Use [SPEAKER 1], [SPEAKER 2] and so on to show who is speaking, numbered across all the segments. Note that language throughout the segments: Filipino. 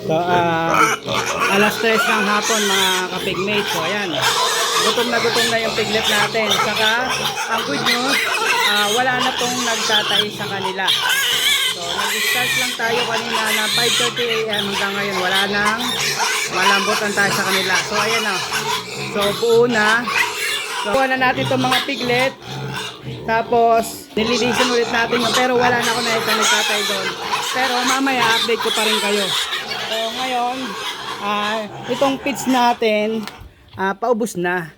[SPEAKER 1] So, ah, alas 3 ng hapon mga kapigmate. So, ayan. Gutom na gutom na yung piglet natin. Saka, ang good news, ah, wala na tong nagtatay sa kanila. So, nag-start lang tayo kanina na 5.30 a.m. hanggang ngayon. Wala nang malambutan tayo sa kanila. So, ayan na. So, buo na. So, buo na natin itong mga piglet. Tapos, nililisin ulit natin yun. Pero wala na ako na ito nagtatay doon. Pero mamaya, update ko pa rin kayo. So, ngayon, ah, itong pits natin, ah, paubos na.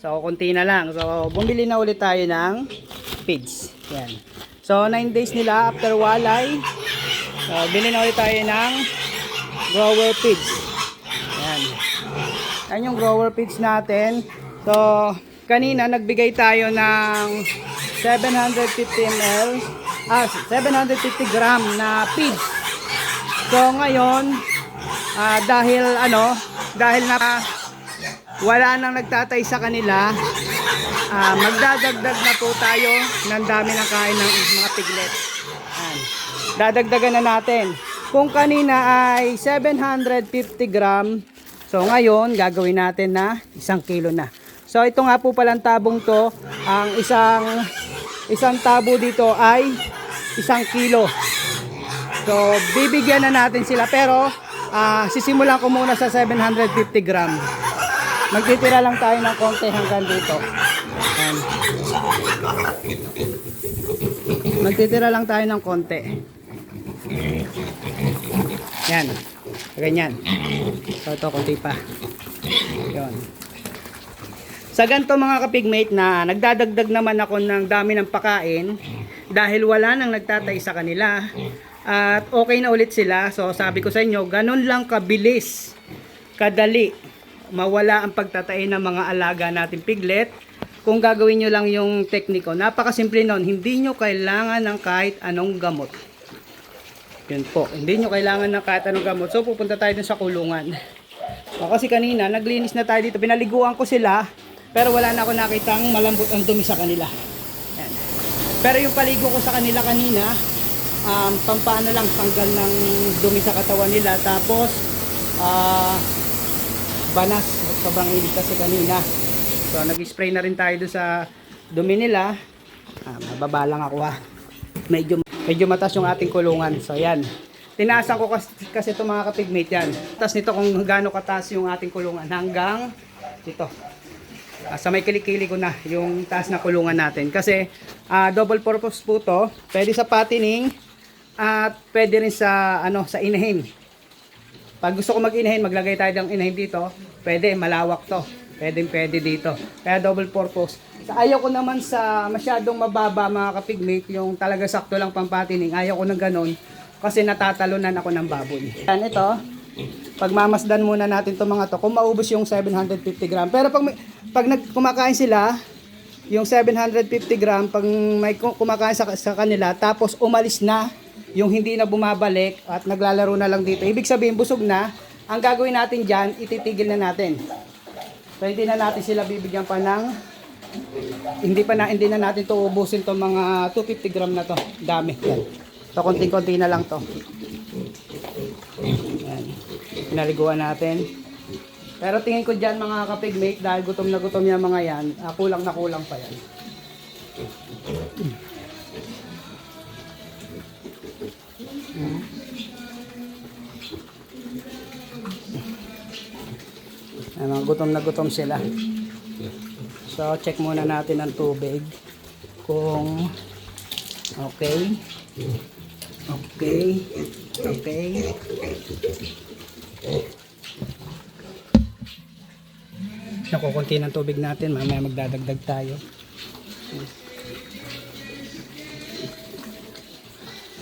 [SPEAKER 1] So, konti na lang. So, bumili na ulit tayo ng pigs. Yan. So, 9 days nila after walay. So, bili na ulit tayo ng grower pigs. Yan. Yan yung grower pigs natin. So, kanina nagbigay tayo ng 750 ml, ah, 750 gram na pigs. So, ngayon, ah, dahil ano, dahil na wala nang nagtatay sa kanila, ah, magdadagdag na po tayo ng dami ng kain ng mga piglet. Yan. Dadagdagan na natin. Kung kanina ay 750 gram, so ngayon gagawin natin na isang kilo na. So ito nga po palang tabong to, ang isang isang tabo dito ay isang kilo. So bibigyan na natin sila pero ah, sisimulan ko muna sa 750 gram. Magtitira lang tayo ng konti hanggang dito. Yan. Magtitira lang tayo ng konti. Yan. Ganyan. So ito konti pa. Yun. Sa ganito mga kapigmate na nagdadagdag naman ako ng dami ng pakain dahil wala nang nagtatay sa kanila at okay na ulit sila. So sabi ko sa inyo, ganun lang kabilis, kadali, mawala ang pagtatay ng mga alaga natin piglet kung gagawin nyo lang yung tekniko. Napakasimple nun, hindi nyo kailangan ng kahit anong gamot. Yun po, hindi nyo kailangan ng kahit anong gamot. So pupunta tayo dun sa kulungan. O, kasi kanina, naglinis na tayo dito. Pinaliguan ko sila, pero wala na ako nakitang malambot ang dumi sa kanila. Yan. Pero yung paligo ko sa kanila kanina, um, pampano lang, tanggal ng dumi sa katawan nila. Tapos, ah, banas, sobrang init kasi kanina. So, nag-spray na rin tayo doon sa dumi nila. Ah, mababa lang ako ha. Medyo, medyo matas yung ating kulungan. So, yan. Tinaasan ko kasi, kasi ito mga kapigmate yan. Tapos nito kung gaano kataas yung ating kulungan hanggang dito. Ah, sa may kilikili ko na yung taas na kulungan natin. Kasi ah, double purpose po to. Pwede sa patining at pwede rin sa ano sa inahin. Pag gusto ko mag-inahin, maglagay tayo ng inahin dito. Pwede, malawak to. Pwede, pwede dito. Kaya double purpose. Sa ayaw ko naman sa masyadong mababa mga kapigmate, yung talaga sakto lang pampatining. Ayaw ko ng ganun kasi natatalunan ako ng baboy. Yan ito. Pagmamasdan muna natin itong mga to. Kung maubos yung 750 gram. Pero pag, pag nag, kumakain sila, yung 750 gram, pag may ku- kumakain sa, sa kanila, tapos umalis na, yung hindi na bumabalik at naglalaro na lang dito. Ibig sabihin, busog na. Ang gagawin natin dyan, ititigil na natin. So, hindi na natin sila bibigyan pa ng hindi pa na hindi na natin to ubusin to mga 250 gram na to. Dami. Yan. So, konting-konti na lang to. Yan. Natin. Pero tingin ko dyan mga kapigmate, dahil gutom na gutom yung mga yan, ah, kulang na kulang pa yan. Ano, gutom na gutom sila. So, check muna natin ang tubig. Kung okay. Okay. Okay. Naku, konti ng tubig natin. Mamaya magdadagdag tayo.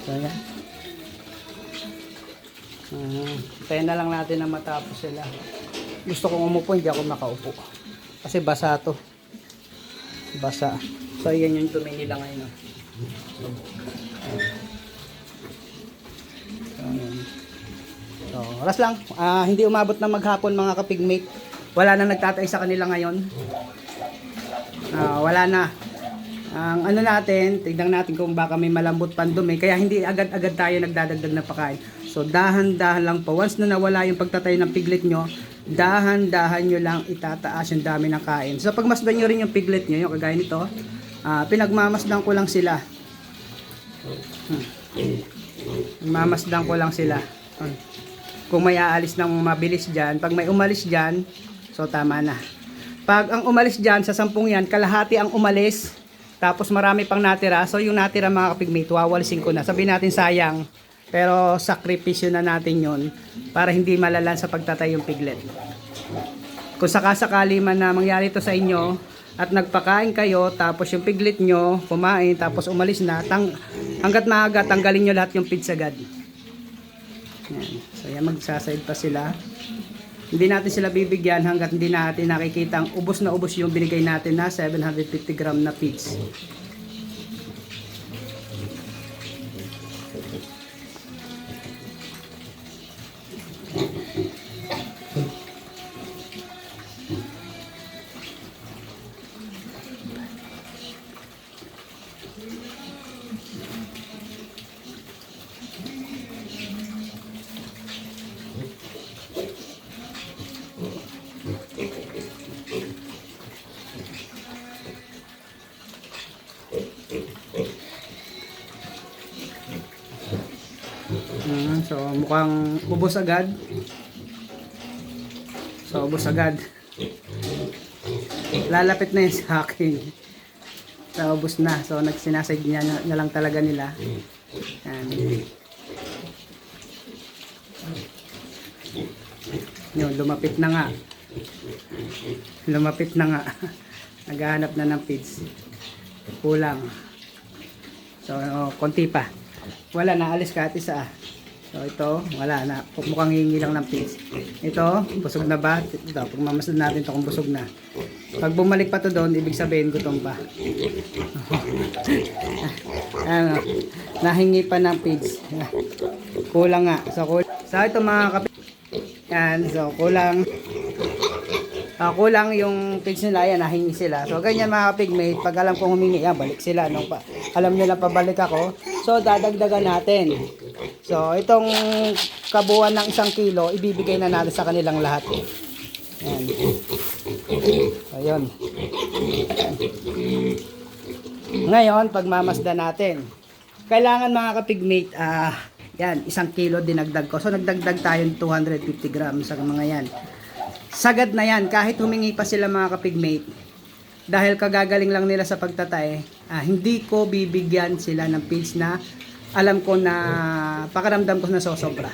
[SPEAKER 1] So, yan. Ah, tayo na lang natin na matapos sila. Gusto kong umupo, hindi ako makaupo. Kasi basa to. Basa. So, yan yung dumi nila ngayon. oh. So, oras lang. Ah, hindi umabot na maghapon mga kapigmate. Wala na nagtatay sa kanila ngayon. Ah, wala na. Ang ano natin, tignan natin kung baka may malambot pandumi. Kaya hindi agad-agad tayo nagdadagdag na pagkain. So dahan-dahan lang po. Once na nawala yung pagtatay ng piglet nyo, dahan-dahan nyo lang itataas yung dami ng kain. So pagmasdan nyo rin yung piglet nyo, yung kagaya nito, ah, pinagmamasdan ko lang sila. Hmm. Mamasdan ko lang sila. Hmm. Kung may aalis ng mabilis dyan, pag may umalis dyan, so tama na. Pag ang umalis dyan, sa sampung yan, kalahati ang umalis, tapos marami pang natira. So yung natira mga kapigmate, wawalisin ko na. Sabihin natin sayang, pero sakripisyo na natin yon para hindi malalan sa pagtatay yung piglet. Kung sakasakali man na mangyari to sa inyo, at nagpakain kayo, tapos yung piglet nyo, kumain, tapos umalis na, tang, hanggat maaga, tanggalin nyo lahat yung pids agad. Yan. So yan, magsaside pa sila. Hindi natin sila bibigyan hanggat hindi natin nakikita ang ubos na ubos yung binigay natin na 750 gram na pids. Mukhang ubos agad. So ubos agad. Lalapit na yun sa akin. So ubos na. So nagsinasay niya na, na lang talaga nila. Yan. Yun, lumapit na nga. Lumapit na nga. Naghahanap na ng feeds. Kulang. So, konti pa. Wala, naalis kahit isa. So, ito, wala na. Mukhang hingi lang ng feeds. Ito, busog na ba? Ito, pag mamasdan natin ito kung busog na. Pag bumalik pa to doon, ibig sabihin gutom pa. ano, nahingi pa ng feeds. Kulang nga. So, kul so ito mga kapit. Yan, so kulang. Ah, kulang yung pigs nila, yan, nahingi sila. So, ganyan mga pigmate, pag alam kong humingi, yan, balik sila. No? Pa, alam nila pabalik ako. So, dadagdagan natin. So, itong kabuuan ng isang kilo, ibibigay na natin sa kanilang lahat. Yan. So, yun. Ngayon, pagmamasda natin. Kailangan mga kapigmate, ah, yan, isang kilo dinagdag ko. So, nagdagdag tayo ng 250 grams sa mga yan. Sagad na yan, kahit humingi pa sila mga kapigmate, dahil kagagaling lang nila sa pagtatay, ah, hindi ko bibigyan sila ng feeds na alam ko na pakaramdam ko na sosobra.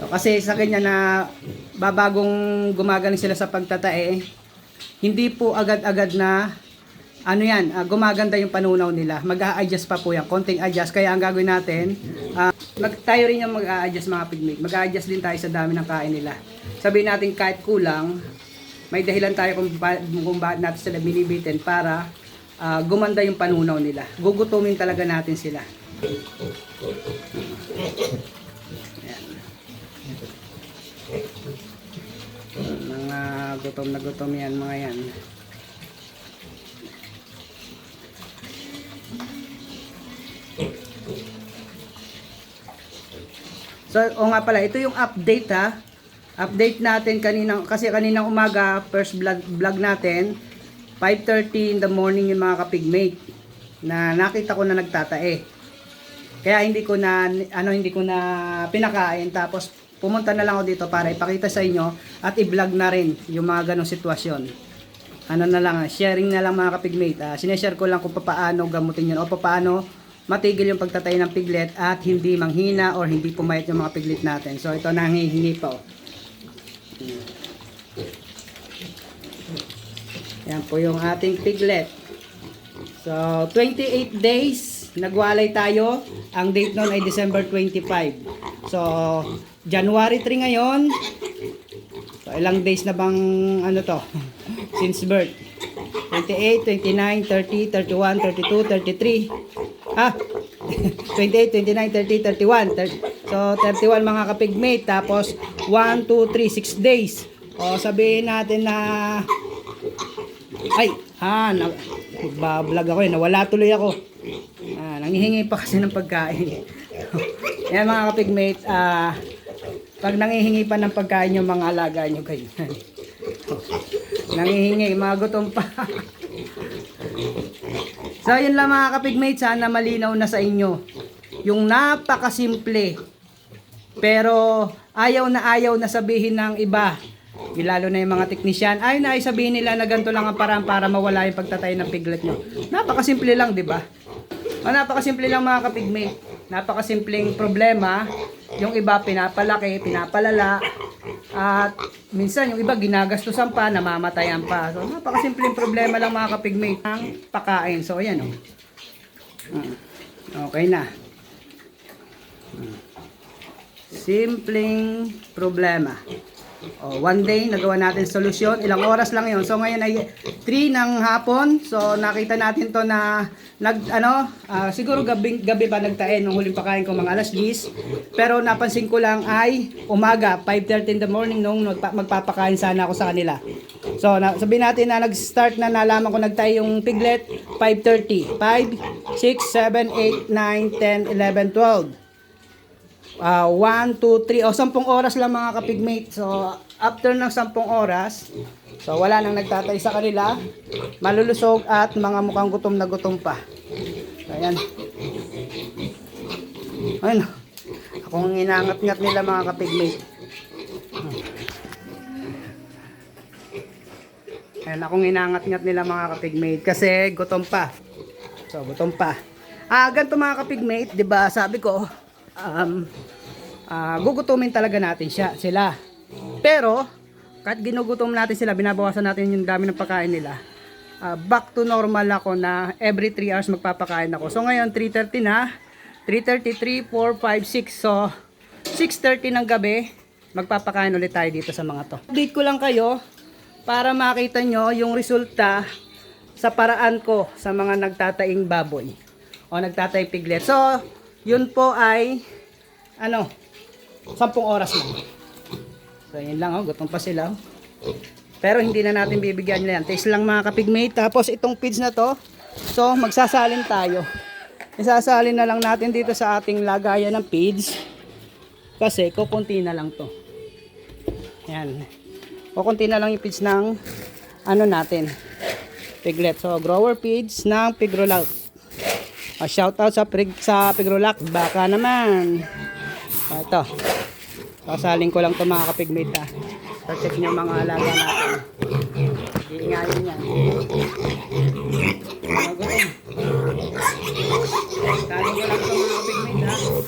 [SPEAKER 1] So, kasi sa kanya na babagong gumagaling sila sa pagtatae, hindi po agad-agad na ano yan, ah, gumaganda yung panunaw nila. Mag-a-adjust pa po yan, konting adjust. Kaya ang gagawin natin, ah, mag, tayo rin yung mag-a-adjust mga pigmate. Mag-a-adjust din tayo sa dami ng kain nila. Sabihin natin kahit kulang, may dahilan tayo kung, ba, kung bakit natin sila binibitin para ah, gumanda yung panunaw nila. Gugutumin talaga natin sila. Ayan. Mga gutom na gutom yan, mga yan. So, o nga pala, ito yung update ha. Update natin kaninang, kasi kaninang umaga, first vlog, vlog natin, 5.30 in the morning yung mga kapigmate, na nakita ko na nagtatae. Kaya hindi ko na, ano, hindi ko na pinakain, tapos pumunta na lang ako dito para ipakita sa inyo at i-vlog na rin yung mga ganong sitwasyon. Ano na lang, sharing na lang mga kapigmate. Uh, sineshare ko lang kung paano gamutin yun o paano matigil yung pagtatay ng piglet at hindi manghina or hindi pumayat yung mga piglet natin. So ito nangihingi pa. Oh. Yan po yung ating piglet. So 28 days nagwalay tayo. Ang date noon ay December 25. So January 3 ngayon. So ilang days na bang ano to? Since birth. 28, 29, 30, 31, 32, 33. Ah, 28, 29, 30, 31. Thir- so, 31 mga kapigmate. Tapos, 1, 2, 3, 6 days. O, sabihin natin na... Ay, ah, na, vlog ako eh. Nawala tuloy ako. Ah, nangihingi pa kasi ng pagkain. Yan mga kapigmate, ah, pag nangihingi pa ng pagkain yung mga alaga nyo kayo. nangihingi, mga gutom pa. so yun lang mga kapigmate, sana malinaw na sa inyo. Yung napakasimple, pero ayaw na ayaw na sabihin ng iba, lalo na yung mga teknisyan, ay na sabihin nila na ganito lang ang paraan para mawala yung pagtatay ng piglet nyo. Napakasimple lang, di ba? O, napakasimple lang mga kapigmate. Napakasimpleng problema. Yung iba pinapalaki, pinapalala. At minsan yung iba ginagastusan pa, namamatayan pa. So napakasimpleng problema lang mga kapigmate ng pakain. So ayan o. Mm. Okay na. Mm. Simpleng problema. Oh, one day, nagawa natin solusyon. Ilang oras lang yon So, ngayon ay 3 ng hapon. So, nakita natin to na, nag, ano, ah, siguro gabi, gabi pa nagtae nung huling pakain ko mga alas 10. Pero napansin ko lang ay umaga, 5.30 in the morning nung magpa- magpapakain sana ako sa kanila. So, na, sabihin natin na nag-start na nalaman ko nagtae yung piglet, 5.30. 5, 6, 7, 8, 9, 10, 11, 12 uh, 1, 2, 3, o 10 oras lang mga kapigmate. So, after ng 10 oras, so wala nang nagtatay sa kanila, malulusog at mga mukhang gutom na gutom pa. So, ayan. Ayun. Ako ang inangat-ngat nila mga kapigmate. Ayan, akong inangat-ngat nila mga kapigmate kasi gutom pa. So, gutom pa. Ah, ganito mga kapigmate, 'di ba? Sabi ko, um, ah, gugutumin talaga natin siya, sila. Pero, kahit ginugutom natin sila, binabawasan natin yung dami ng pagkain nila. ah, back to normal ako na every 3 hours magpapakain ako. So ngayon, 3.30 na. 3.33, 4, 5, 6. So, 6.30 ng gabi, magpapakain ulit tayo dito sa mga to. Update ko lang kayo para makita nyo yung resulta sa paraan ko sa mga nagtataing baboy o nagtataing piglet. So, yun po ay ano, 10 oras lang. So, yun lang, oh, gutom pa sila. oh. Pero hindi na natin bibigyan nila yan. Taste lang mga kapigmate. Tapos itong feeds na to, so magsasalin tayo. Isasalin na lang natin dito sa ating lagayan ng feeds. Kasi kukunti na lang to. Yan. Kukunti na lang yung feeds ng ano natin. Piglet. So, grower feeds ng Pigrolac. Uh, shout out sa, pig, sa Pigrolac. Baka naman. Ah, ito. Sasalin ko lang to mga kapigmate ha. Protect nyo mga alaga natin. Iingayin yan. Mga gutom. Sasalin ko lang to mga kapigmate ha. So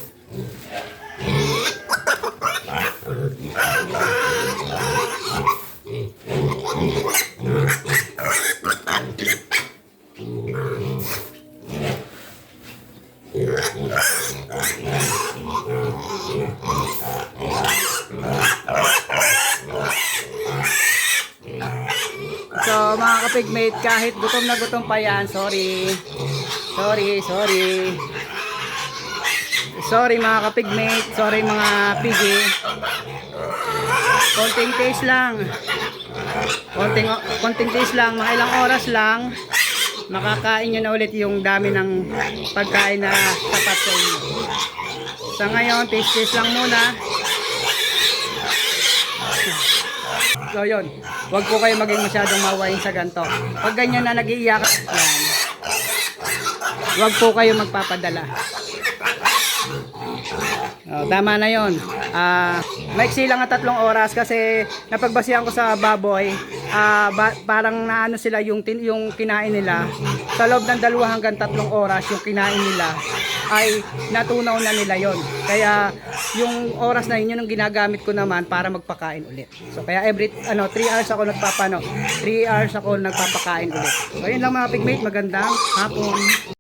[SPEAKER 1] kapigmate, kahit gutom na gutom pa yan, sorry. Sorry, sorry. Sorry mga kapigmate, sorry mga pigi. Konting taste lang. Konting, konting taste lang, mga ilang oras lang. Makakain nyo na ulit yung dami ng pagkain na tapat sa inyo. Sa ngayon, taste taste lang muna. So yun, wag po kayo maging masyadong mawain sa ganto. Pag ganyan na nag-iiyak, yan. Wag po kayo magpapadala. Oh, tama na yon. Ah, maiksi lang ang tatlong oras kasi napagbasihan ko sa baboy, ah, ba- parang naano sila yung yung kinain nila. Sa loob ng dalawa hanggang tatlong oras yung kinain nila ay natunaw na nila yon. Kaya yung oras na yun yun ang ginagamit ko naman para magpakain ulit. So kaya every ano 3 hours ako nagpapano, 3 hours ako nagpapakain ulit. So yun lang mga pigmate, magandang hapon.